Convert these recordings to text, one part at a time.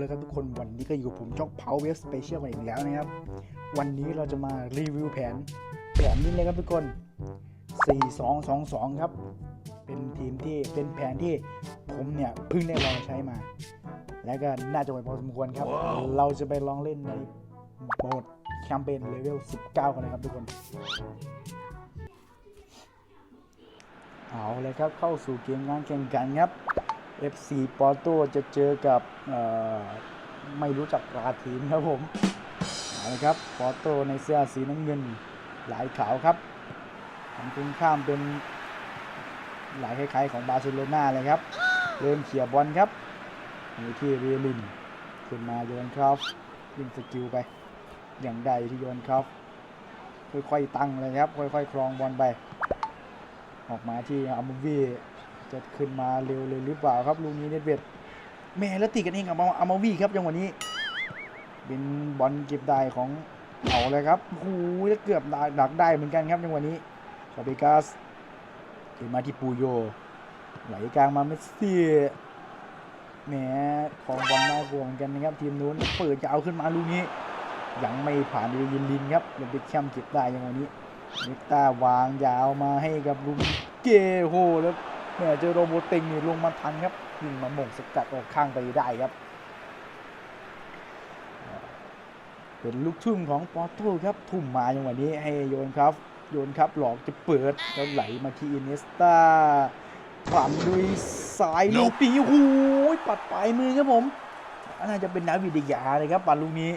เลยครับทุกคนวันนี้ก็อยู่กับผมช่องเพาเวฟสเปเชียลมาอีกแล้วนะครับ วันนี้เราจะมารีวิวแผน แผนนี้เลยครับทุกคน 4222 ครับ เป็นทีมที่เป็นแผนที่ผมเนี่ยเพิ่งได้ลองใช้มา และก็น่าจะไหวพอสมควรครับเราจะไปลองเล่นในโหมดแคมเปญเลเวล 19 กันเลยครับทุกคนเอาเลยครับเข้าสู่เกมงานแข่งขันครับ FC ปอร์โตจะเจอกับไม่รู้จักราทีมครับผมเอาละครับปอร์โตในเสื้อสีน้ำเงินลายขาวครับฝั่งตรงข้ามเป็นลายคล้ายๆของบาร์เซโลนาเลยครับ เริ่มเขี่ยบอลครับอยู่ที่เรียลินขึ้นมาโยนครับยิงสกิลไป อย่างใดที่โยนครับค่อยๆตั้งเลยครับ ค่อยๆครองบอลไป ออกมาที่อามูวี จะขึ้นมาเร็วเลยหรือเปล่าครับลูกนี้เน็ตเวดแม่แล้วติกันเองกับอามาวีครับจังหวะนี้เป็นบอลเก็บได้ของเอาเลยครับโอ้โหเกือบดักได้เหมือนกันครับจังหวะนี้ฟาเบกัสขึ้นมาที่ปูโยไหลกลางมาเมสซี่แหมของบอลน่ากลัวเหมือนกันนะครับทีมนู้นเปิดจะเอาขึ้นมาลูกนี้ ยังไม่ผ่านเดยินลินครับเลนเบคแคมเก็บได้จังหวะนี้นิกตาวางยาวมาให้กับลุงเกโหแล้ว แม่เจอโรโบเต็งนี่ลงมาทันครับยิงมาหม่งสกัดออกข้างไปได้ครับ เป็นลูกทุ่มของปอโตครับทุ่มมาอย่างวันนี้ให้โยนครับ โยนครับหลอกจะเปิดแล้วไหลมาที่อินเนสตาปั่นด้วยสายลูกนี้โอ้โหปัดปลายมือครับผมน่าจะเป็นนาวิดยาเลยครับปั่นลูกนี้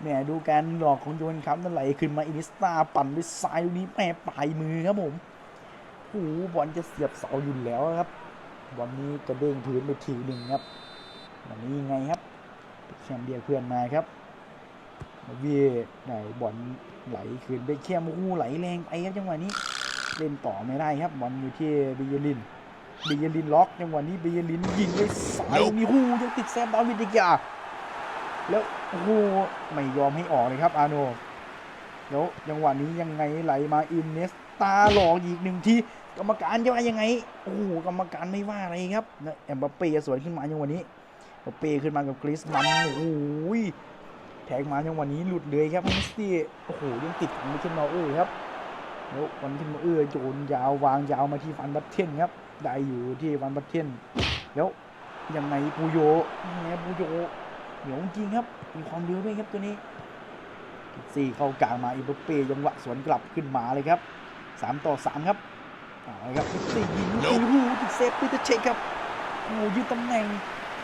แหมดูการหลอกของโยนครับนั่นไหลขึ้นมาอินิสตาปั่นด้วยซ้ายลูกนี้แหมปลายมือครับผม โอ้โหบอลจะเสียบเสาอยู่แล้วครับบอลนี้กระเด้งพื้นไปทีหนึ่งครับวันนี้ยังไงครับแชมเบียร์เพื่อนมาครับมาเวียไหนบอลไหลขึ้นไปแค่โอ้โหไหลแรงไปครับจังหวะนี้เล่นต่อไม่ได้ครับบอลอยู่ที่บิเยลินบิเยลินล็อกจังหวะนี้บิเยลินยิงด้วยซ้ายลูกนี้โอ้โหยังติดแซมดาวิดอีกอย่างแล้วโอ้โหไม่ยอมให้ออกเลยครับอาโนแล้วจังหวะนี้ยังไงไหลมาอินเนส ตาหลอกอีกหนึ่งทีกรรมการจะว่ายังไงโอ้โหกรรมการไม่ว่าอะไรครับแล้วแอมบัปเป้สวนขึ้นมาจังวะนี้เอมบัปเป้ขึ้นมากับกริสมันโอ้โหแทงมาจังวะนี้หลุดเลยครับเมสซี่โอ้โหยังติดของมิเชลนอเออร์ครับแล้ววันที่มาเออโยนยาววางยาวมาที่ฟันบัตเทนครับได้อยู่ที่ฟันบัตเทนแล้วยังไงปูโยยังไงปูโยเหนียวจริงครับมีความเร็วด้วยครับตัวนี้สี่เข้ากลางมาอิมบัปเป้ยังหวะสวนกลับขึ้นมาเลยครับ สามต่อสามครับเอาลยครับสี่ยิงลูกนี้โอ้โหติดเซฟปีเตอร์เช็คครับโอ้โหยืนตำแหน่ง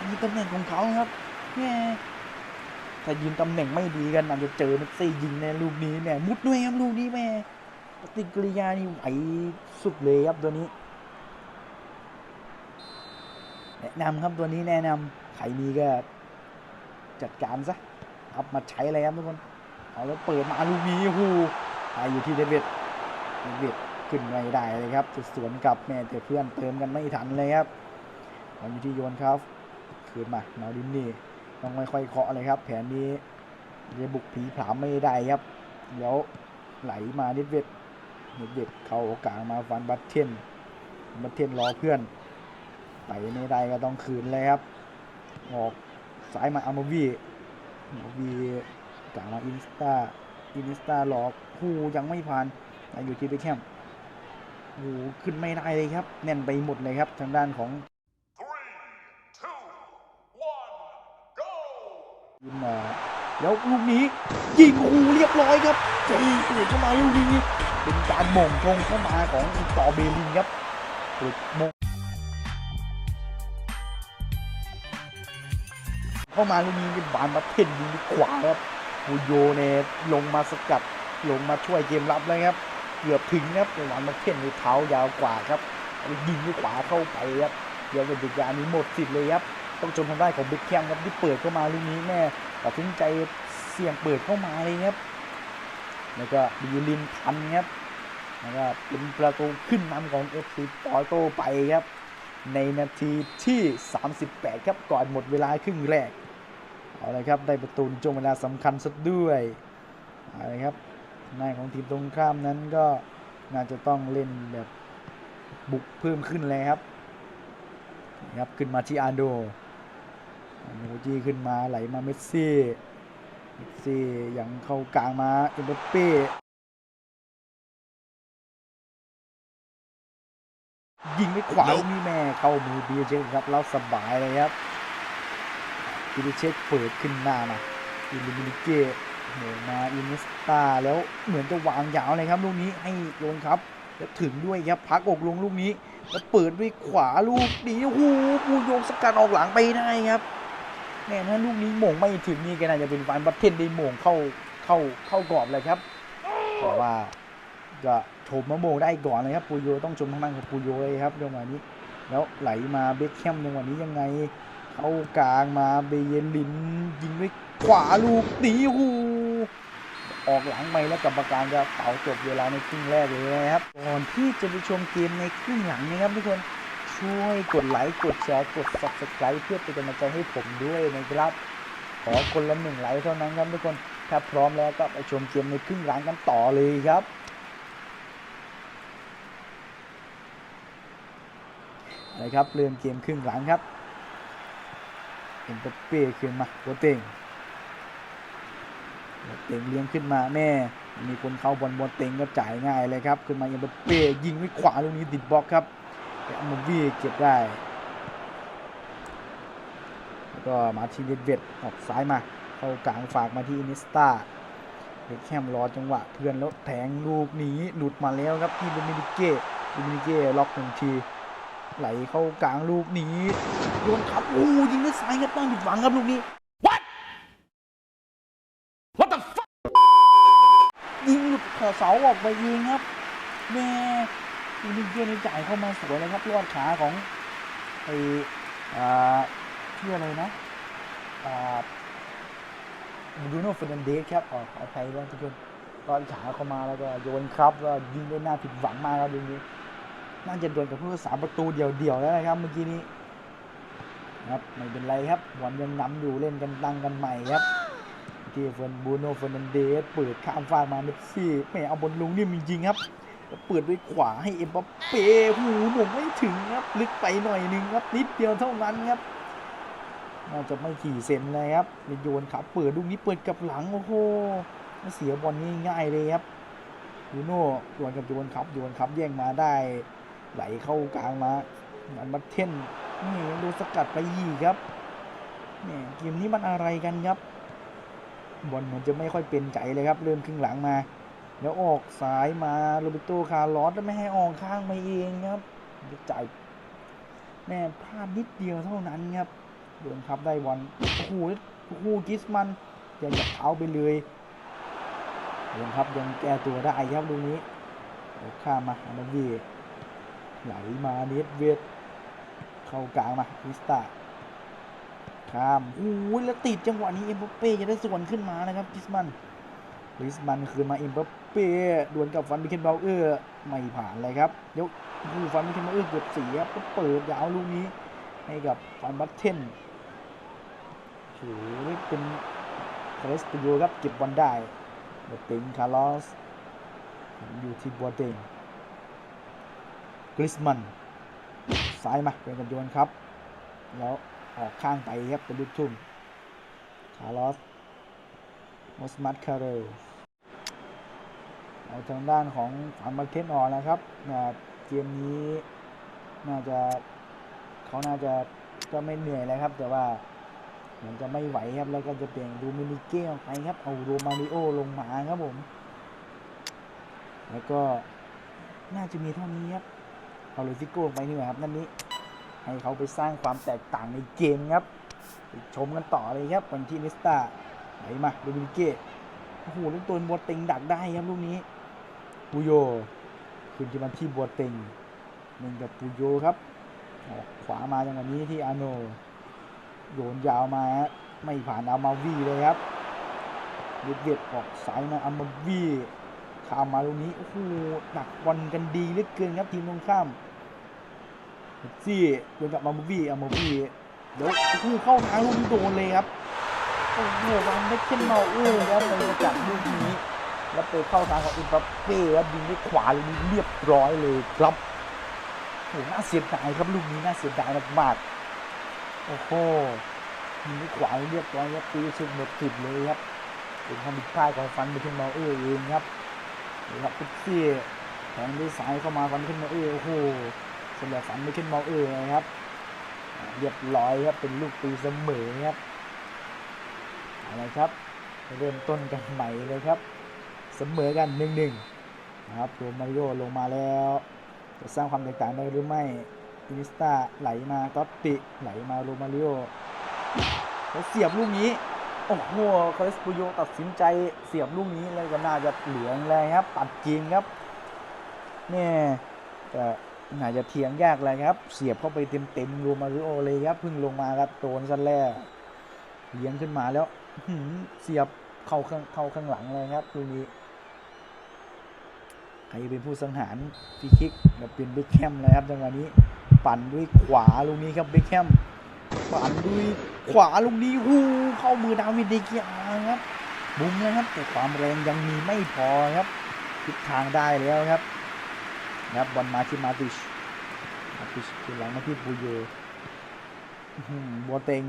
ยืนตำแหน่งของเขาครับแม่ถ้ายืนตำแหน่งไม่ดีกันอาจจะเจอเมสซี่ยิงในลูกนี้แม่มุดด้วยครับลูกนี้แม่ปฏิกิริยานี่ไหวสุดเลยครับตัวนี้แนะนำครับตัวนี้แนะนำใครมีก็จัดการซะเอามาใช้เลยครับทุกคนเอาแล้วเปิดมาลูกนี้โอ้โหตายอยู่ที่เดวิด เดวิดขึ้นไม่ได้เลยครับจะสวนกลับแม่แต่เพื่อนเติมกันไม่ทันเลยครับบอลอยู่ที่โยนครับคืนมาเนาดินนี่ต้องค่อยๆเคาะเลยครับ แผนนี้จะบุกผีผามไม่ได้ครับแล้วไหลมาเดวิดเดวิดเข้าโอกาสมาฟันบัตเทนบัตเทนรอเพื่อนไปไม่ได้ก็ต้องคืนเลยครับออกซ้ายมาอามาวีอามาวีกลางมาอินสตาอินสตาหลอกหูยังไม่ผ่าน อยู่ที่เบคแคมโอ้หขึ้นไม่ได้เลยครับ แน่นไปหมดเลยครับ ทางด้านของ Three, two, one, go! ยินมาแล้วลูกนี้ยิงโอ้โหเรียบร้อยครับจีเปิดเข้ามาลูกนี้เป็นการม่งตรงเข้ามาของอต่อเบลินครับเปิดมงเข้ามาลูกนี้นี่บานมาเพ่นยิงขวาครับบูโยเนลงมาสกัดลงมาช่วยเกมรับเลยครับ กือบถึงครับแต่หวานมาเพ่นในเท้ายาวกว่าครับยิงด้วยขวาเข้าไปครับเดี๋ยวเป็นดุกานี้หมดสิทธิ์เลยครับต้องชมทางด้านของเบคแคมครับที่เปิดเข้ามาลูกนี้แม่ตัดสินใจเสี่ยงเปิดเข้ามาเลยครับ แล้วก็บิลินทันครับแล้วก็เป็นประตูขึ้นนำของเอฟซีปอร์โตไปครับ ในนาทีที่ 38 ครับก่อนหมดเวลาครึ่งแรกเอาเลยครับได้ประตูในช่วงเวลาสำคัญซะด้วยเอาเลยครับ น้าของทีมตรงข้ามนั้นก็น่าจะต้องเล่นแบบบุกเพิ่มขึ้นเลยครับนะครับขึ้นมาที่อาโดโมจีขึ้นมาไหลมาเมสซี่เมสซี่ยังเข้ากลางมาเอ็มบัปเป้ยิงไม่ขวาลูกนี้แม่เข้ามือบีเชคครับแล้วสบายเลยครับบีเชคเปิดขึ้นหน้ามาอิลิมินิเก้ โหมาอินเนสตาแล้วเหมือนจะวางยาวเลยครับลูกนี้ให้โยนครับแล้วถึงด้วยครับพักอกลงลูกนี้ แล้วเปิดด้วยขวาลูกนี้โอ้โหบูโยงสกัดออกหลังไปได้ครับแม่ถ้าลูกนี้หม่งไม่ถึงนี่ก็น่าจะเป็นฟันบัตเทนได้หม่งเข้าเข้าเข้ากรอบเลยครับแต่ว่าก็ชมมะโมงได้ก่อนเลยครับปูโยต้องชมทางด้านของปูโยเลยครับจังหวะนี้ แล้วไหลมาเบคแคมจังหวะนี้ยังไง เข้ากลางมาเบเยลินยิงด้วย ขวาลูกหนีหูออกหลังไปแล้วกรรมการจะเป่าจบเวลาในครึ่งแรกเลยนะครับก่อนที่จะไปชมเกมในครึ่งหลังนะครับทุกคนช่วยกดไลค์กดแชร์กด subscribe เพื่อเป็นกำลังใจให้ผมด้วยนะครับ ขอคนละหนึ่งไลค์เท่านั้นครับทุกคนถ้าพร้อมแล้วก็ไปชมเกมในครึ่งหลังกันต่อเลยครับนะครับเริ่มเกมครึ่งหลังครับเอ็มบัปเป้ขึ้นมาโบเต็ง เต็งเลี้ยงขึ้นมาแม่ มีคนเข้าบอลโบเต็งก็จ่ายง่ายเลยครับขึ้นมาเอ็มบัปเป้ยิงด้วยขวาลูกนี้ติดบล็อกครับแต่อัมวีเก็บได้แล้วก็มาทีเวดเวดออกซ้ายมา เข้ากลางฝากมาที่อินิสตาเด็กแคมรอจังหวะเพื่อนแล้วแทงลูกนี้หลุดมาแล้วครับที่โดมินิเก้โดมินิเก้ล็อกหนึ่งทีไหลเข้ากลางลูกนี้โยนครับโอ้ยิงด้วยซ้ายครับต้องผิดหวังครับลูกนี้ เสาออกไปเองครับแม่ยิงดิเกนจ่ายเข้ามาสวยเลยครับลอดขาของไออ่าชื่ออะไรนะอ่าบรูโน่เฟรนันเดสครับอ๋อขอภัยด้วยทุกคนลอดขาเข้ามาแล้วก็โยนครับก็ยิงได้น่าผิดหวังมากครับลูกนี้น่าจะโดนกับผู้รักษาประตูเดี่ยวๆแล้วนะครับเมื่อกี้นี้ครับไม่เป็นไรครับบอลยังนำอยู่เล่นกันตั้งกันใหม่ครับ ที่เฟนบูโนเฟร์นันเดสเปิดข้ามฟากมาเมสซี่ไม่เอาบอลลงนี่มจริงๆครับเปิดด้วยขวาให้เอ็มบัปเป้หูหมงไม่ถึงครับ ลึกไปหน่อยหนึงครับ นิดเดียวเท่านั้นครับ น่าจะไม่ขี่เซนเลยครับเลยโยนขาเปิดลูกนี้เปิดกับหลัง โอ้โหเสียบอลง่ายๆเลยครับบูโน่โยนกับโยนครับโยนครับแย่งมาได้ ไหลเข้ากลางมามันมาเท่นนี่โดนสกัดไปยีครับเนี่ยเกมนี้มันอะไรกันครับ บอลเหมือนจะไม่ค่อยเป็นใจเลยครับเริ่มครึ่งหลังมา แล้วออกสายมาโรเบโตคาร์ลอสไม่ให้ออกข้างมาเองครับจ่ายแน่พลาดนิดเดียวเท่านั้นครับโดนครับได้บอลโอ้โหโอ้โหกิสมันยังจะเอาไปเลยโดนครับยังแก้ตัวได้ครับลูกนี้ข้ามมาอานาวีไหลมาเนตเวทเข้ากลางมาคิสตา ข้ามโอ้ยแล้วติดจังหวะนี้เอ็มบัปเป้จะได้ส่วนขึ้นมานะครับคริสมันคริสมันคืนมาเอ็มบัปเป้ดวลกับฟันมิเคนเบลเออร์ไม่ผ่านเลยครับยกผู้ฟันมิเคนเบลเออร์เกือบเสียก็เปิดยาวลูกนี้ให้กับฟันบัตเทนโอ้โหนี่เป็นคาร์ลสตูดิโอครับเก็บบอลได้บอเต็งคาร์ลอสอยู่ที่บอเต็งกริสมันซ้ายมาเป็นกันโยนครับ แล้ว ออกข้างไปครับเป็นลูกทุ่มคาร์ลอสมอสมัตคาร์เรลเอาทางด้านของฝันมาเทนออกแล้วครับนะเกมนี้น่าจะเขาน่าจะก็ไม่เหนื่อยแล้วครับ แต่ว่าเหมือนจะไม่ไหวครับ แล้วก็จะเปลี่ยนดูมินิเก้ออกไปครับ เอาโรมาริโอลงมาครับผม แล้วก็น่าจะมีเท่านี้ครับ เอาลูซิโก้ไปนี่แหละครับนั่นนี้ ให้เขาไปสร้างความแตกต่างในเกมครับไปชมกันต่อเลยครับวันที่นิสตาไหนมาดูมิเก้โอ้โหลูกตัวบัวเต็งดักได้ครับลูกนี้ปูโยขึ้นที่มันที่บัวเต็งหนึ่งกับปูโยครับออกขวามาจังหวะนี้ที่อาโนโยนยาวมาฮะไม่ผ่านอามาวีเลยครับเวียดเวียดออกสายมาอามาวีข้ามมาตรงนี้โอ้โหหนักบอลกันดีเหลือเกินครับทีมตรงข้าม ซี่โดนกับมาโมบี้อาโมบี้เดี๋ยวคือเข้าทางลูกนี้โดนเลยครับโอ้โหวันไม่ขึ้นมาเออแล้วไปจับลูกนี้ แล้วไปเข้าทางของอิมบัปเป้แล้วยิงด้วยขวาลูกนี้เรียบร้อยเลยครับโอ้โหน่าเสียดายครับลูกนี้น่าเสียดายมากๆโอ้โหยิงด้วยขวาเรียบร้อยครับตีสุดหมดสิบเลยครับเป็นความผิดพลาดของฟันไปขึ้นมาเออเองครับนี่ครับปุ๊บซี่แทงด้วยซ้ายเข้ามาฟันขึ้นมาเออโอ้โห สำหรับฟันไปขึ้นมาเออนะครับ เรียบร้อยครับเป็นลูกตีเสมอครับเอาละครับเริ่มต้นกันใหม่เลยครับ เสมอกันหนึ่งหนึ่งนะครับโรมาริโอลงมาแล้ว จะสร้างความแตกต่างได้หรือไม่อินิสตาไหลมาก็อตติไหลมาโรมาริโอแล้วเสียบลูกนี้โอ้โหคาริสปุโยตัดสินใจเสียบลูกนี้เลยก็น่าจะเหลืองเลยครับตัดจริงครับ เนี่ยแต่ น่าจะเถียงยากเลยครับ เสียบเข้าไปเต็มๆโรมาริโอเลยครับพิ่งลงมาครับโดนซะแล้วเลี้ยงขึ้นมาแล้วเสียบเข้าข้างเข้าข้างหลังเลยครับลูกนี้ใครเป็นผู้สังหารฟีคิกแบบเป็นเบคแฮมเลยครับจังหวะนี้ ปั่นด้วยขวาลูกนี้ครับเบคแฮมปั่นด้วยขวาลูกนี้หูเข้ามือดาวิดเดเกียครับบุ้มนะครับแต่ความแรงยังมีไม่พอครับทิศทางได้แล้วครับ นะครับบอลมาที่มาติชมาติชคือหลังมาที่บูโยอื้อหือบัวเต็ง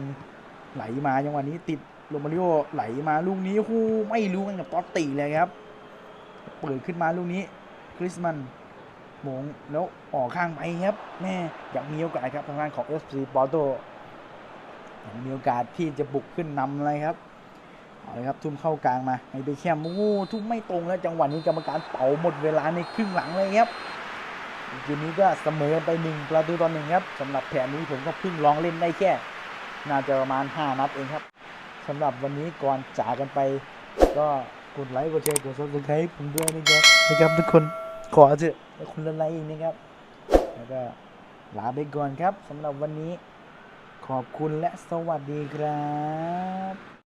ไหลมาจังหวะนี้ติดโรมาริโอไหลมาลูกนี้หูไม่รู้กันกับตอตติเลยครับ เปิดขึ้นมาลูกนี้คริสมันหมงแล้วออกข้างไปครับแม่อยากมีโอกาสครับทางด้านของ FC Porto อยากมีโอกาสที่จะบุกขึ้นนำเลยครับเอาเลยครับทุ่มเข้ากลางมาไอ้เบคแคมโอ้ทุ่มไม่ตรงแล้วจังหวะนี้กรรมการเป่าหมดเวลาในครึ่งหลังเลยครับ เกมนี้ก็เสมอไปหนึ่งประตูต่อหนึ่งครับสำหรับแผนนี้ผมก็เพิ่งลองเล่นได้แค่ น่าจะประมาณ 5 นัดเองครับสำหรับวันนี้ก่อนจากกันไป ก็กดไลค์กดแชร์กด subscribe ผมด้วยนะครับนะครับทุกคนขอเถอะให้คุณละไลค์อีกนะครับ แล้วก็ลาไปก่อนครับสำหรับวันนี้ขอบคุณและสวัสดีครับ